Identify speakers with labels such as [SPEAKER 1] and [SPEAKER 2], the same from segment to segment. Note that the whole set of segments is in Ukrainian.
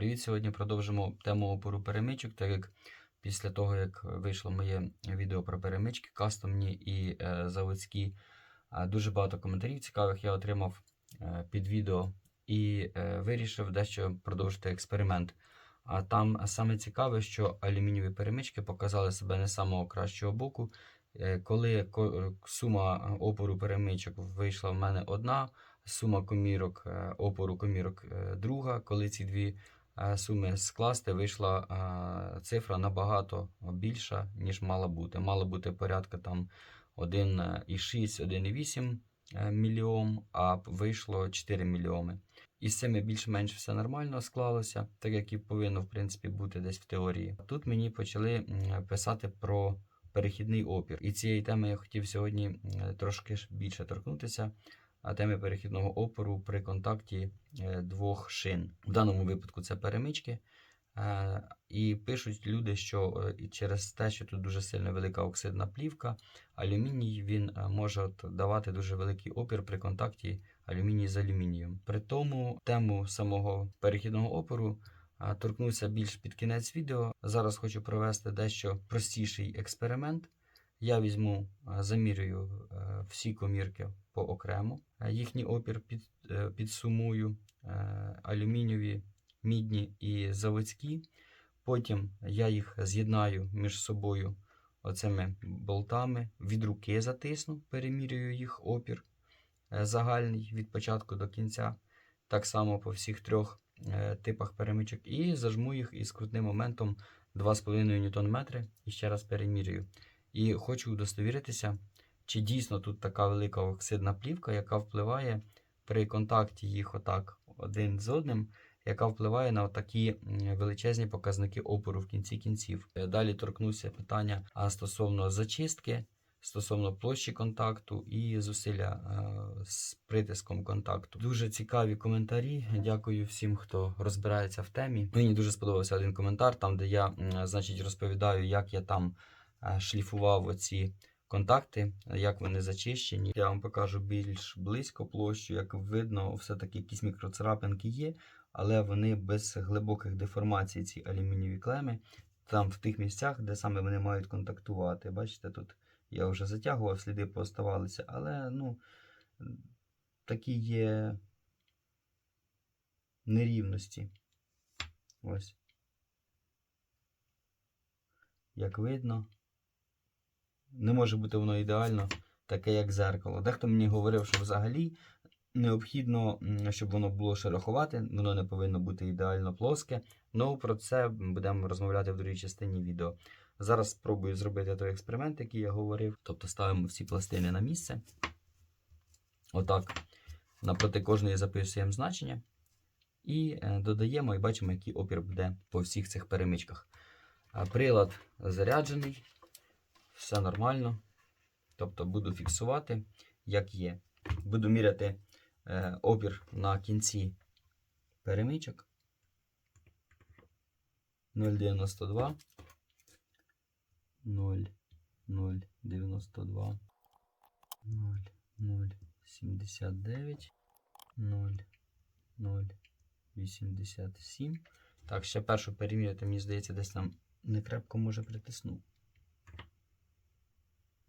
[SPEAKER 1] Привіт! Сьогодні продовжимо тему опору перемичок, так як після того, як вийшло моє відео про перемички, кастомні і е, заводські, е, дуже багато коментарів цікавих я отримав е, під відео і е, вирішив дещо продовжити експеримент. А там саме цікаве, що алюмінієві перемички показали себе не з самого кращого боку. Е, Коли ко- сума опору перемичок вийшла в мене одна, сума комірок, е, опору комірок е, друга, коли ці дві суми скласти, вийшла е, цифра набагато більша, ніж мала бути. Мало бути порядка там 1,6, 1,8 е, мільйон, а вийшло 4 мільйони. І з цими більш-менш все нормально склалося, так як і повинно в принципі бути десь в теорії. Тут мені почали писати про перехідний опір. І цієї теми я хотів сьогодні трошки більше торкнутися. А теми перехідного опору при контакті е, двох шин. В даному випадку це перемички. Е, І пишуть люди, що е, через те, що тут дуже сильно велика оксидна плівка, алюміній він може давати дуже великий опір при контакті алюміній з алюмінієм. При тому тему самого перехідного опору торкнуся більш під кінець відео. Зараз хочу провести дещо простіший експеримент. Я візьму, е, замірюю е, всі комірки поокремо, е, їхній опір під, підсумую, алюмінієві, мідні і заводські. Потім я їх з'єднаю між собою оцими болтами, від руки затисну, перемірюю їх опір загальний від початку до кінця. Так само по всіх трьох типах перемичок. І зажму їх із крутним моментом 2,5 Нм і ще раз перемірюю. І хочу удостовіритися, чи дійсно тут така велика оксидна плівка, яка впливає при контакті їх отак один з одним, яка впливає на такі величезні показники опору в кінці кінців. Е, Далі торкнуся питання стосовно зачистки, стосовно площі контакту і зусилля е, з притиском контакту. Дуже цікаві коментарі. Дякую всім, хто розбирається в темі. Мені дуже сподобався один коментар, там де я значить розповідаю, як я там шліфував оці контакти, як вони зачищені. Я вам покажу більш близько площу. Як видно, все-таки якісь мікроцарапинки є, але вони без глибоких деформацій, ці алюмінієві клеми. Там в тих місцях, де саме вони мають контактувати. Бачите, тут я вже затягував, сліди пооставалися, але ну, такі є нерівності. Ось. Як видно, не може бути воно ідеально, таке як зеркало. Дехто мені говорив, що взагалі необхідно, щоб воно було шероховате, воно не повинно бути ідеально плоске. Ну, про це будемо розмовляти в другій частині відео. Зараз спробую зробити той експеримент, який я говорив. Тобто ставимо всі пластини на місце. Отак. Напроти кожної записуємо значення. І е, додаємо і бачимо, який опір буде по всіх цих перемичках. Прилад заряджений, все нормально. Тобто буду фіксувати, як є. Буду міряти е, опір на кінці перемичок. 0,92. 0,092. 0,079. 0,087. Так, ще першу переміряти, мені здається, десь там не крепко може притиснув.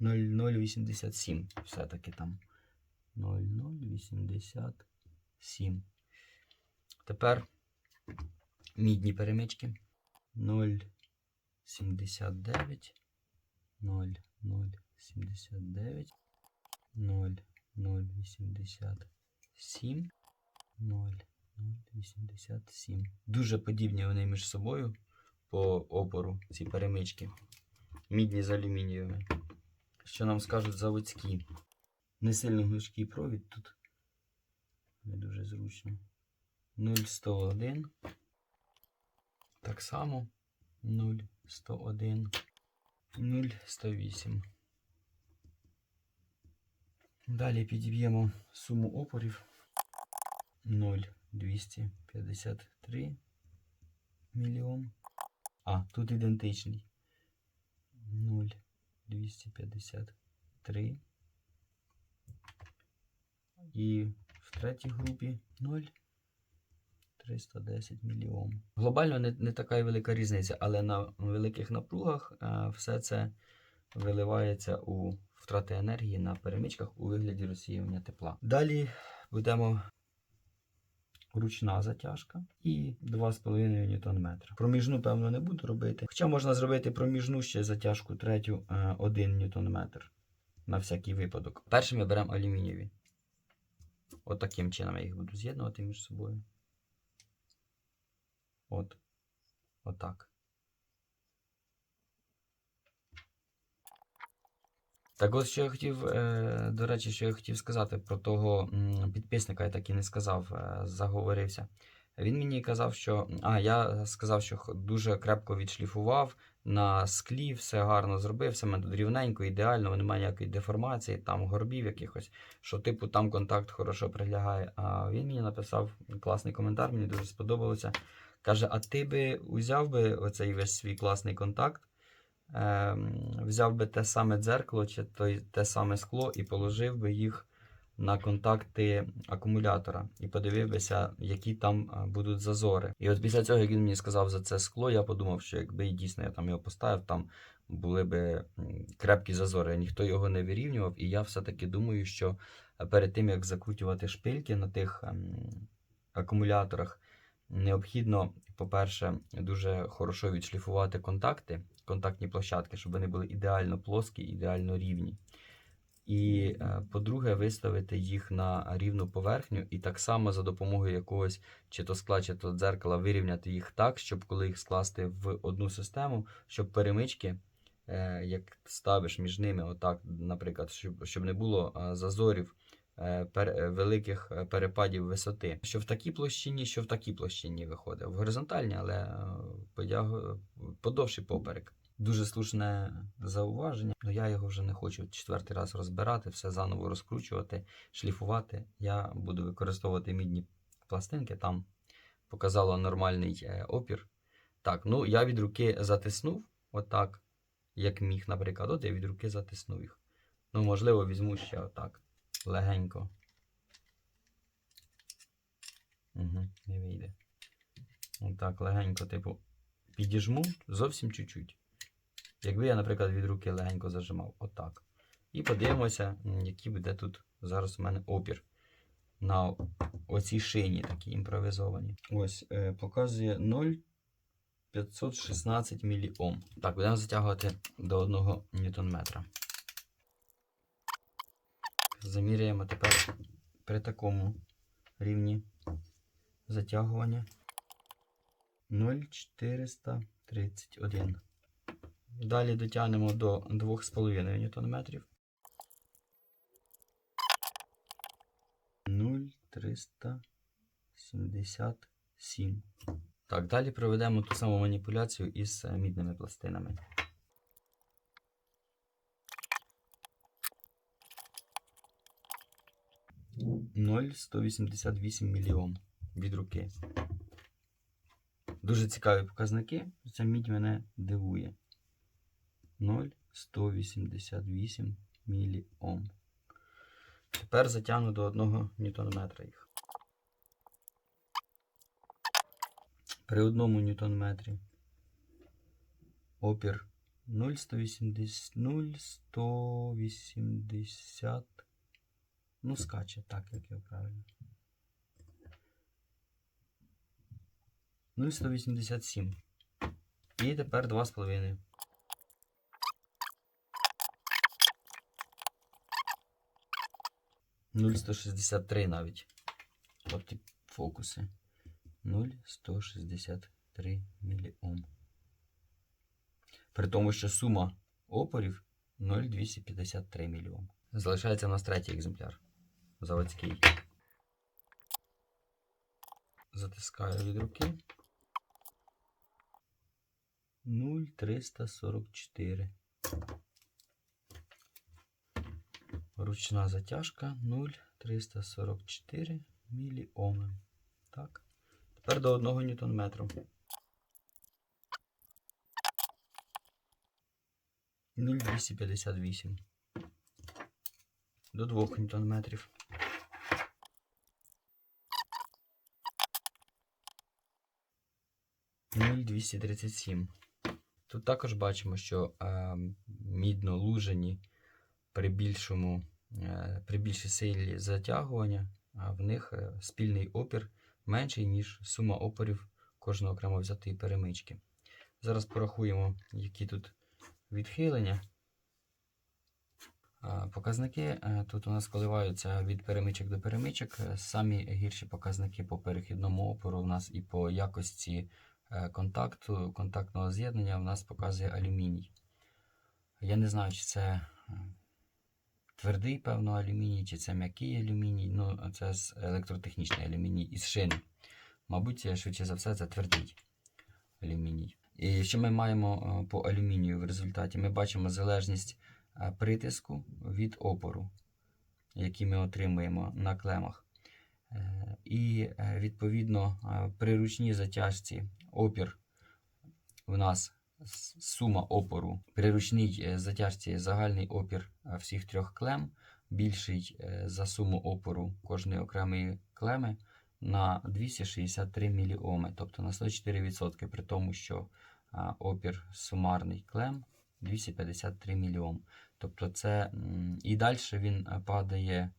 [SPEAKER 1] 0,087. Все-таки там. 0,087. Тепер мідні перемички. 0,79. 0,079. 0,087. 0,087. Дуже подібні вони між собою по опору, ці перемички. Мідні з алюмінієвими. Що нам скажуть заводські? Не сильно гнучкий провід тут. Не дуже зручно. 0,101. Так само. 0,101. 0,108. Далі підіб'ємо суму опорів. 0,253 мільйон. А, тут ідентичний. 0,253. І в третій групі 0. 310 мільйон. Глобально не, не така велика різниця, але на великих напругах е, все це виливається у втрати енергії на перемичках у вигляді розсіювання тепла. Далі будемо ручна затяжка і 2,5 Нм. Проміжну, певно, не буду робити. Хоча можна зробити проміжну ще затяжку третю е, 1 Нм на всякий випадок. Першим ми беремо алюмінієві. От таким чином я їх буду з'єднувати між собою. От. Отак. Так от, що я хотів, е, до речі, що я хотів сказати про того підписника, я так і не сказав, е, заговорився. Він мені казав, що. А, я сказав, що дуже крепко відшліфував на склі, все гарно зробив, все мене тут рівненько, ідеально, немає ніякої деформації, там горбів якихось, що типу там контакт хорошо прилягає. А він мені написав класний коментар, мені дуже сподобалося. Каже: а ти би узяв би оцей весь свій класний контакт, ем, взяв би те саме дзеркало чи той, те саме скло і положив би їх на контакти акумулятора і подивив бися, які там будуть зазори. І от після цього, як він мені сказав за це скло, я подумав, що якби і дійсно я там його поставив, там були би крепкі зазори. Ніхто його не вирівнював, і я все-таки думаю, що е, перед тим як закрутювати шпильки на тих ем, акумуляторах, необхідно, по-перше, дуже хорошо відшліфувати контакти, контактні площадки, щоб вони були ідеально плоскі, ідеально рівні. І, е, по-друге, виставити їх на рівну поверхню, і так само за допомогою якогось чи то скла, чи то дзеркала вирівняти їх так, щоб коли їх скласти в одну систему, щоб перемички, е, як ставиш між ними, отак, наприклад, щоб, щоб не було е, зазорів великих перепадів висоти. Що в такій площині, що в такій площині виходить. В горизонтальній, але подовший поперек. Дуже слушне зауваження, але я його вже не хочу четвертий раз розбирати, все заново розкручувати, шліфувати. Я буду використовувати мідні пластинки, там показало нормальний е, опір. Так, ну я від руки затиснув, отак, як міг, наприклад, от я від руки затиснув їх. Ну, можливо, візьму ще отак, легенько. Угу, не вийде. Отак, легенько, типу, підіжму зовсім чуть-чуть. Якби я, наприклад, від руки легенько зажимав, отак. І подивимося, який буде тут зараз у мене опір на оцій шині, такі імпровізовані. Ось, е, показує 0,516 міліом. Так, будемо затягувати до 1 ньютон-метра. Заміряємо тепер при такому рівні затягування 0,431. Далі дотягнемо до 2,5 Нм. 0,377. Так, далі проведемо ту саму маніпуляцію із мідними пластинами. Ноль 188 мільйон від руки. Дуже цікаві показники. Ця мідь мене дивує. 0,188 міліом. Тепер затягну до 1 ньютон-метра їх. При 1 ньютон-метрі опір 0,180, 0,180, ну скаче, так, як його правильно. 0,187. І тепер 2,5. Нуль сто шістдесят три навіть. От ті фокуси. 0,163 міліом. При тому, що сума опорів 0,253 міліом. Залишається у нас третій екземпляр. Заводський. Затискаю від руки. 0,344. Ручна затяжка 0,344 міліоми. Так. Тепер до 1 ньютон метру. 0,258. До 2 ньютон метрів. 0,237. Тут також бачимо, що е, мідно-лужені при більшому, е, при більшій силі затягування, в них е, спільний опір менший, ніж сума опорів кожного окремо взятої перемички. Зараз порахуємо, які тут відхилення. Показники е, тут у нас коливаються від перемичок до перемичок. Самі гірші показники по перехідному опору у нас і по якості контакту, контактного з'єднання у нас показує алюміній. Я не знаю, чи це твердий, певно, алюміній, чи це м'який алюміній. Ну, це електротехнічний алюміній із шини. Мабуть, швидше за все, це твердий алюміній. І що ми маємо е, по алюмінію в результаті? Ми бачимо залежність е, притиску від опору, який ми отримуємо на клемах. Е, І відповідно при ручній затяжці опір у нас сума опору. При ручній е, затяжці загальний опір е, всіх трьох клем більший е, за суму опору кожної окремої клеми на 263 міліоми, тобто на 104%, при тому, що опір сумарний клем 253 мільйом. Тобто це і далі він падає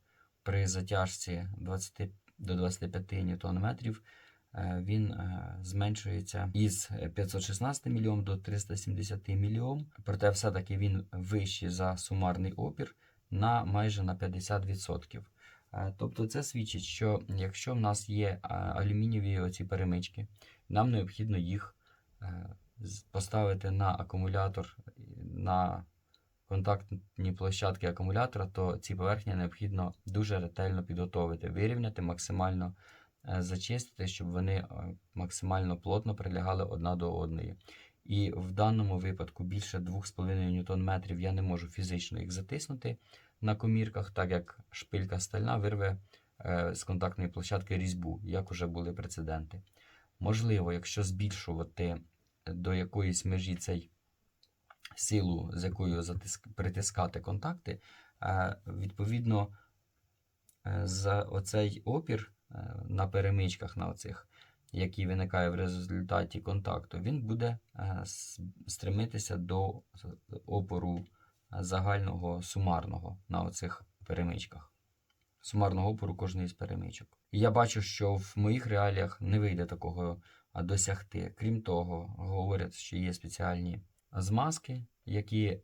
[SPEAKER 1] при затяжці 20 до 25 ньютон-метрів. е, Він е, зменшується із 516 мільйом до 370 мільйом, проте все-таки він вищий за сумарний опір на майже на 50%. Е, Тобто це свідчить, що якщо в нас є алюмінієві оці перемички, нам необхідно їх е, поставити на акумулятор, на контактні площадки акумулятора, то ці поверхні необхідно дуже ретельно підготовити, вирівняти, максимально е, зачистити, щоб вони е, максимально плотно прилягали одна до одної. І в даному випадку більше 2,5 Нм я не можу фізично їх затиснути на комірках, так як шпилька стальна вирве е, з контактної площадки різьбу, як уже були прецеденти. Можливо, якщо збільшувати до якоїсь межі цей силу, з якою затиск, притискати контакти, е, відповідно е, за оцей опір е, на перемичках, на оцих, який виникає в результаті контакту, він буде е, стремитися до опору загального сумарного на оцих перемичках. Сумарного опору кожної з перемичок. І я бачу, що в моїх реаліях не вийде такого досягти. Крім того, говорять, що є спеціальні змазки, які е,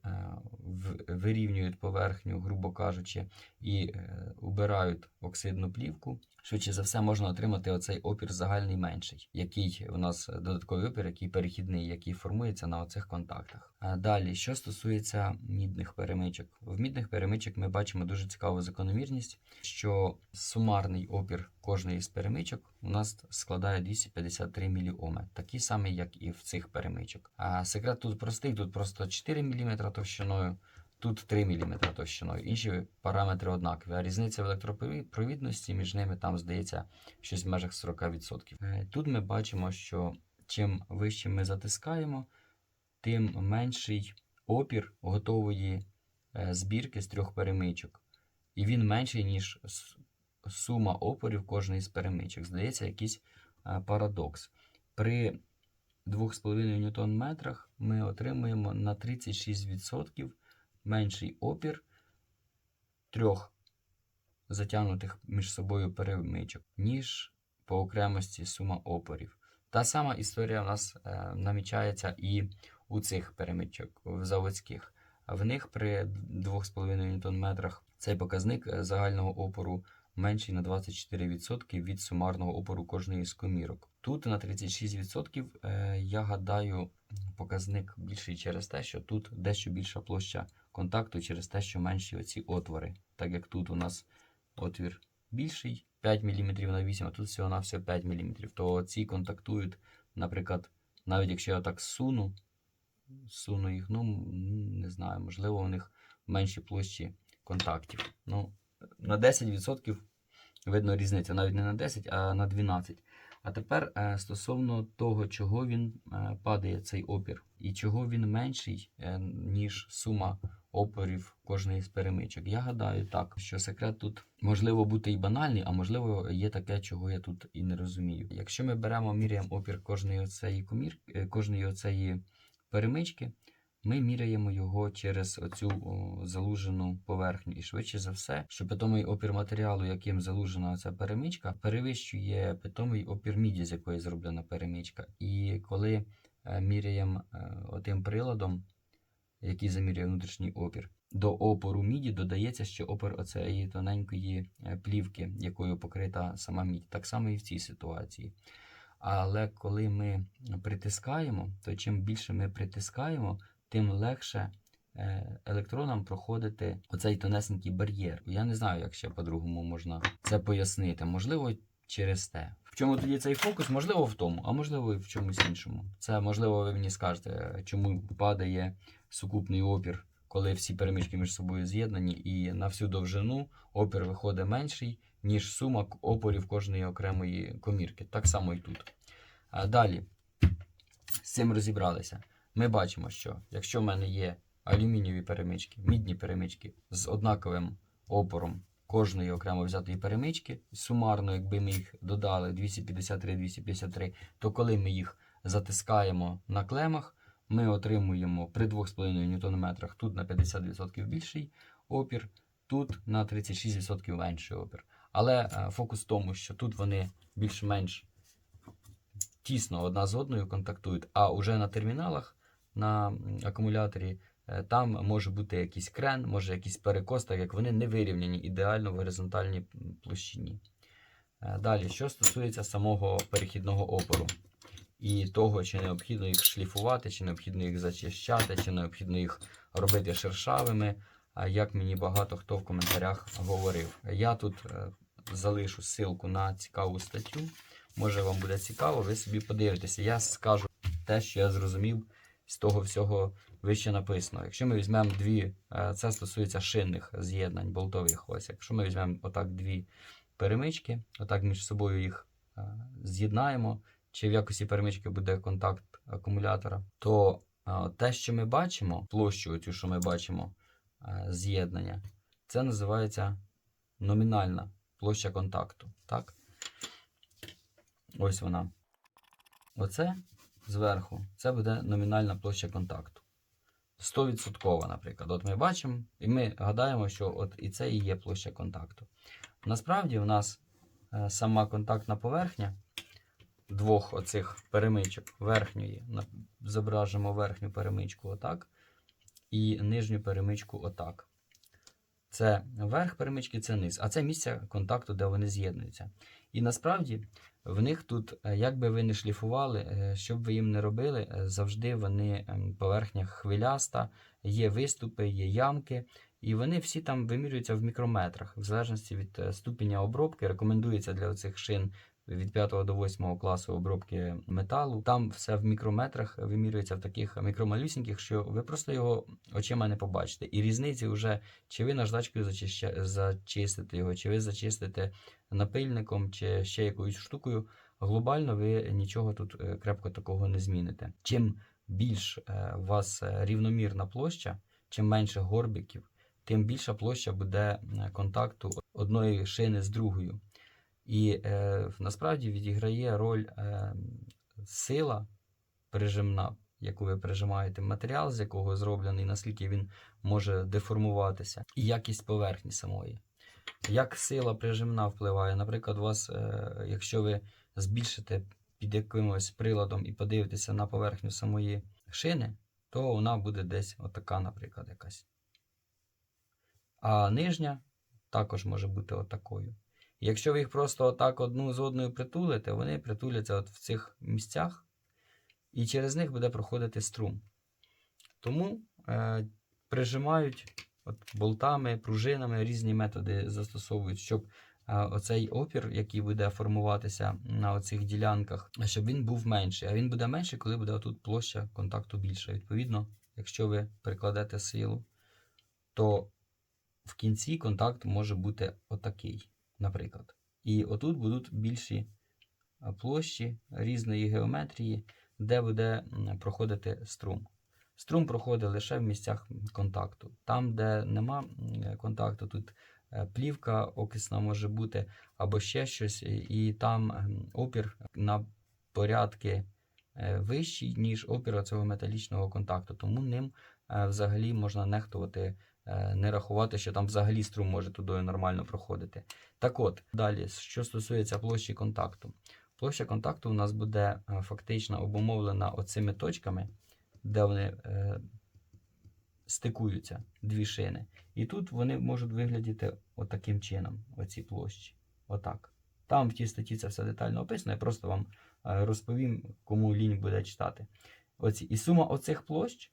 [SPEAKER 1] вирівнюють поверхню, грубо кажучи, і е, убирають оксидну плівку. Швидше за все, можна отримати оцей опір загальний менший, який у нас додатковий опір, який перехідний, який формується на оцих контактах. Далі, що стосується мідних перемичок, в мідних перемичок ми бачимо дуже цікаву закономірність, що сумарний опір кожної з перемичок у нас складає 253 міліоми, такий самий, як і в цих перемичок. А секрет тут простий, тут просто 4 мм товщиною. Тут 3 мм товщиною, інші параметри однакові, а різниця в електропровідності між ними там здається щось в межах 40%. Е, Тут ми бачимо, що чим вище ми затискаємо, тим менший опір готової е, збірки з трьох перемичок. І він менший, ніж сума опорів кожної з перемичок. Здається, якийсь е, парадокс. При 2,5 Нм ми отримуємо на 36% менший опір трьох затягнутих між собою перемичок, ніж по окремості сума опорів. Та сама історія у нас е, намічається і у цих перемичок, в заводських. В них при 2,5 Нм цей показник е, загального опору менший на 24% від сумарного опору кожної з комірок. Тут на 36% е, я гадаю, показник більший через те, що тут дещо більша площа контакту через те, що менші оці отвори. Так як тут у нас отвір більший 5 мм на 8, а тут всього на все 5 мм, то ці контактують, наприклад, навіть якщо я так суну, суну їх, ну не знаю, можливо, у них менші площі контактів. Ну, на 10% видно різницю, навіть не на 10, а на 12. А тепер е, стосовно того, чого він е, падає цей опір, і чого він менший, е, ніж сума опорів кожної з перемичок. Я гадаю так, що секрет тут можливо бути і банальний, а можливо є таке, чого я тут і не розумію. Якщо ми беремо міряємо опір кожної оцеї комір, кожної оцеї перемички, ми міряємо його через оцю залужену поверхню. І швидше за все, що питомий опір матеріалу, яким залужена ця перемичка, перевищує питомий опір міді, з якої зроблена перемичка. І коли е, міряємо е, отим приладом, який замірює внутрішній опір, до опору міді додається ще опір оцеї тоненької е, плівки, якою покрита сама мідь. Так само і в цій ситуації. Але коли ми притискаємо, то чим більше ми притискаємо, тим легше е, електронам проходити оцей тонесенький бар'єр. Я не знаю, як ще по-другому можна це пояснити. Можливо, через те. В чому тоді цей фокус? Можливо, в тому, а можливо, і в чомусь іншому. Це можливо, ви мені скажете, чому падає сукупний опір, коли всі перемички між собою з'єднані, і на всю довжину опір виходить менший, ніж сума опорів кожної окремої комірки. Так само і тут. А далі з цим розібралися. Ми бачимо, що якщо в мене є алюмінієві перемички, мідні перемички з однаковим опором кожної окремо взятої перемички, сумарно, якби ми їх додали 253-253, то коли ми їх затискаємо на клемах, ми отримуємо при 2,5 Нм тут на 50% більший опір, тут на 36% менший опір. Але е, фокус в тому, що тут вони більш-менш тісно одна з одною контактують, а уже на терміналах на акумуляторі е, там може бути якийсь крен, може якийсь перекос, так як вони не вирівняні ідеально в горизонтальній площині. Е, Далі, що стосується самого перехідного опору і того, чи необхідно їх шліфувати, чи необхідно їх зачищати, чи необхідно їх робити шершавими, як мені багато хто в коментарях говорив. Я тут е, залишу ссылку на цікаву статтю. Може вам буде цікаво, ви собі подивитеся. Я скажу те, що я зрозумів з того всього вище написано. Якщо ми візьмемо дві, е, це стосується шинних з'єднань болтових. Ось, якщо ми візьмемо отак дві перемички, отак між собою їх е, з'єднаємо, чи в якості перемички буде контакт акумулятора, то е, те, що ми бачимо, площу, оцю, що ми бачимо, з'єднання, це називається номінальна площа контакту. Так? Ось вона. Оце зверху, це буде номінальна площа контакту. 100%, наприклад. От ми бачимо, і ми гадаємо, що от і це і є площа контакту. Насправді, у нас е, сама контактна поверхня двох оцих перемичок верхньої, зображимо верхню перемичку отак, і нижню перемичку отак. Це верх перемички, це низ, а це місце контакту, де вони з'єднуються. І насправді в них тут, е, як би ви не шліфували, е, що б ви їм не робили, е, завжди вони ем, поверхня хвиляста, є виступи, є ямки, і вони всі там вимірюються в мікрометрах, в залежності від ступеня обробки. Рекомендується для цих шин від 5 до 8 класу обробки металу. Там все в мікрометрах вимірюється в таких мікромалюсіньких, що ви просто його очима не побачите. І різниці вже, чи ви наждачкою зачища... зачистите його, чи ви зачистите напильником, чи ще якоюсь штукою. Глобально ви нічого тут е, крепко такого не зміните. Чим більш е, у вас рівномірна площа, чим менше горбиків, тим більша площа буде е, контакту одної шини з другою. І е, насправді відіграє роль е, сила прижимна, яку ви прижимаєте, матеріал, з якого зроблений, наскільки він може деформуватися, і якість поверхні самої. Як сила прижимна впливає? Наприклад, у вас, е, якщо ви збільшите під якимось приладом і подивитеся на поверхню самої шини, то вона буде десь отака, наприклад, якась. А нижня також може бути отакою. Якщо ви їх просто отак одну з одною притулите, вони притуляться от в цих місцях, і через них буде проходити струм. Тому е, прижимають от болтами, пружинами, різні методи застосовують, щоб е, оцей опір, який буде формуватися на оцих ділянках, щоб він був менший. А він буде менший, коли буде тут площа контакту більша. Відповідно, якщо ви прикладете силу, то в кінці контакт може бути отакий, наприклад. І отут будуть більші площі різної геометрії, де буде проходити струм. Струм проходить лише в місцях контакту. Там, де нема контакту, тут е, плівка окисна може бути або ще щось, і- там опір на порядки е, вищий, ніж опір цього металічного контакту. Тому ним е, взагалі можна нехтувати, е, не рахувати, що там взагалі струм може туди нормально проходити. Так от, далі, що стосується площі контакту. Площа контакту у нас буде е, фактично обумовлена оцими точками, де вони е, стикуються, дві шини. І тут вони можуть виглядіти отаким чином, оці площі. Отак. Там в тій статті це все детально описано, я просто вам е, розповім, кому лінь буде читати. Оці. І сума оцих площ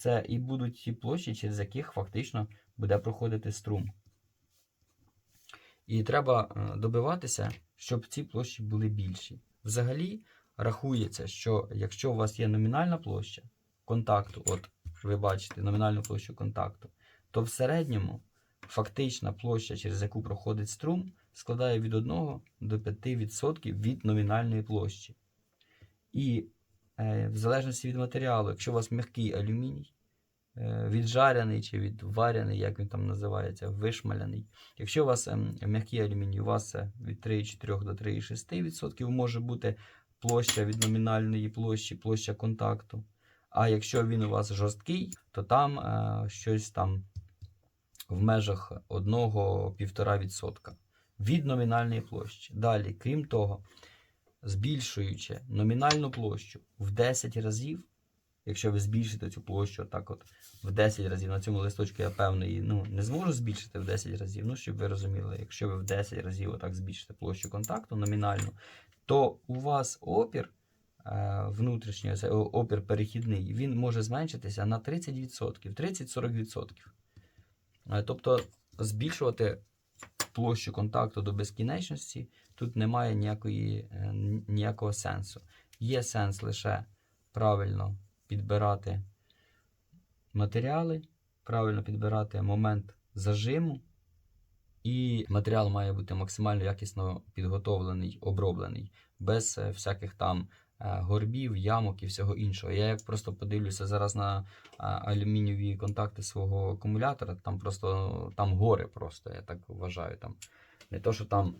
[SPEAKER 1] це і будуть ті площі, через яких фактично буде проходити струм. І треба е, добиватися, щоб ці площі були більші. Взагалі рахується, що якщо у вас є номінальна площа контакту, от ви бачите номінальну площу контакту, то в середньому фактична площа, через яку проходить струм, складає від 1 до 5% від номінальної площі. І в залежності від матеріалу, якщо у вас м'який алюміній, е, віджаряний чи відваряний, як він там називається, вишмаляний. Якщо у вас ем, м'який алюміній, у вас від 3,4 до 3,6% може бути площа від номінальної площі, площа контакту. А якщо він у вас жорсткий, то там е, щось там в межах 1-1,5% від номінальної площі. Далі, крім того, збільшуючи номінальну площу в 10 разів, якщо ви збільшите цю площу так от в 10 разів, на цьому листочку я певний ну, не зможу збільшити в 10 разів, ну щоб ви розуміли, якщо ви в 10 разів отак збільшите площу контакту номінальну, то у вас опір е, внутрішній, опір перехідний, він може зменшитися на 30%, 30-40%. Е, Тобто збільшувати площу контакту до безкінечності тут немає ніякої, е, ніякого сенсу. Є сенс лише правильно підбирати матеріали, правильно підбирати момент зажиму, і матеріал має бути максимально якісно підготовлений, оброблений, без е, всяких там горбів, ямок і всього іншого. Я як просто подивлюся зараз на а, алюмінієві контакти свого акумулятора, там просто там гори просто, я так вважаю. Там. Не то, що там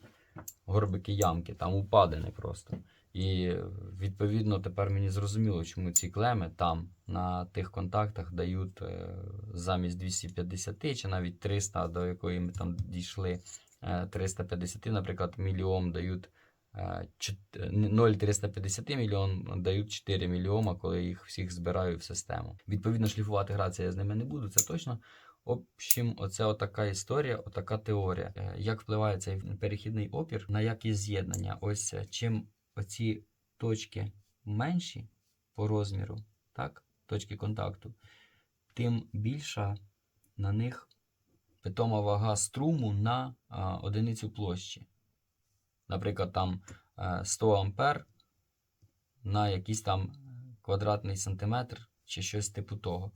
[SPEAKER 1] горбики ямки, там упадини просто. І відповідно тепер мені зрозуміло, чому ці клеми там на тих контактах дають е, замість 250 чи навіть 300, до якої ми там дійшли е, 350, наприклад, мільйом дають е, е, 0,350 мільйон дають 4 мільйома, коли їх всіх збираю в систему. Відповідно, шліфувати грація я з ними не буду, це точно. В общем, оце отака історія, отака теорія. Е, Як впливає цей перехідний опір на якість з'єднання? Ось е, чим оці точки менші по розміру, так, точки контакту, тим більша на них питома вага струму на а, одиницю площі. Наприклад, там е, 100 ампер на якийсь там квадратний сантиметр чи щось типу того.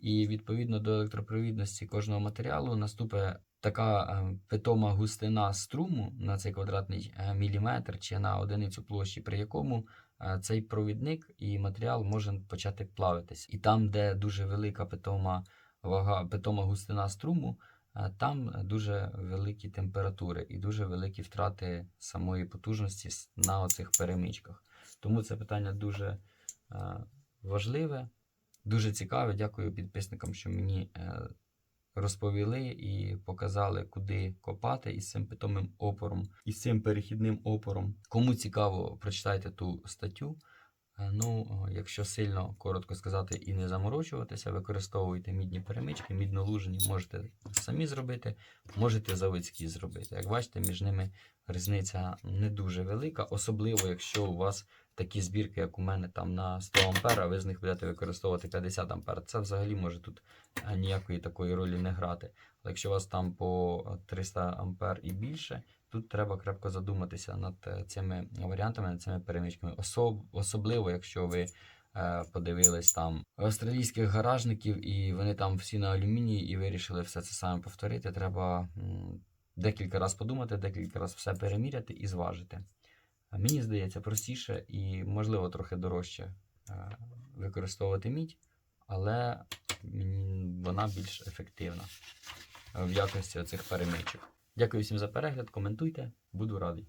[SPEAKER 1] І відповідно до електропровідності кожного матеріалу наступить така е, питома густина струму на цей квадратний е, міліметр чи на одиницю площі, при якому е, цей провідник і матеріал може почати плавитись. І там, де дуже велика питома вага, питома густина струму, е, там дуже великі температури і дуже великі втрати самої потужності на оцих перемичках. Тому це питання дуже важливе. Дуже цікаве. Дякую підписникам, що мені е, розповіли і показали, куди копати із цим питомим опором, із цим перехідним опором. Кому цікаво, прочитайте ту статтю. Е, Ну, якщо сильно коротко сказати і не заморочуватися, використовуйте мідні перемички, міднолужені можете самі зробити, можете заводські зробити. Як бачите, між ними різниця не дуже велика, особливо якщо у вас такі збірки, як у мене там на 100 ампер, а ви з них будете використовувати 50 ампер. Це взагалі може тут е, ніякої такої ролі не грати. Але якщо у вас там по 300 ампер і більше, тут треба крепко задуматися над е, цими варіантами, над цими перемичками. Особ, особливо, якщо ви е, подивились там австралійських гаражників, і вони там всі на алюмінії і вирішили все це саме повторити. Треба декілька разів подумати, декілька разів все переміряти і зважити. Мені здається простіше і, можливо, трохи дорожче е, використовувати мідь, але вона більш ефективна е, в якості оцих перемичок. Дякую всім за перегляд, коментуйте, буду радий.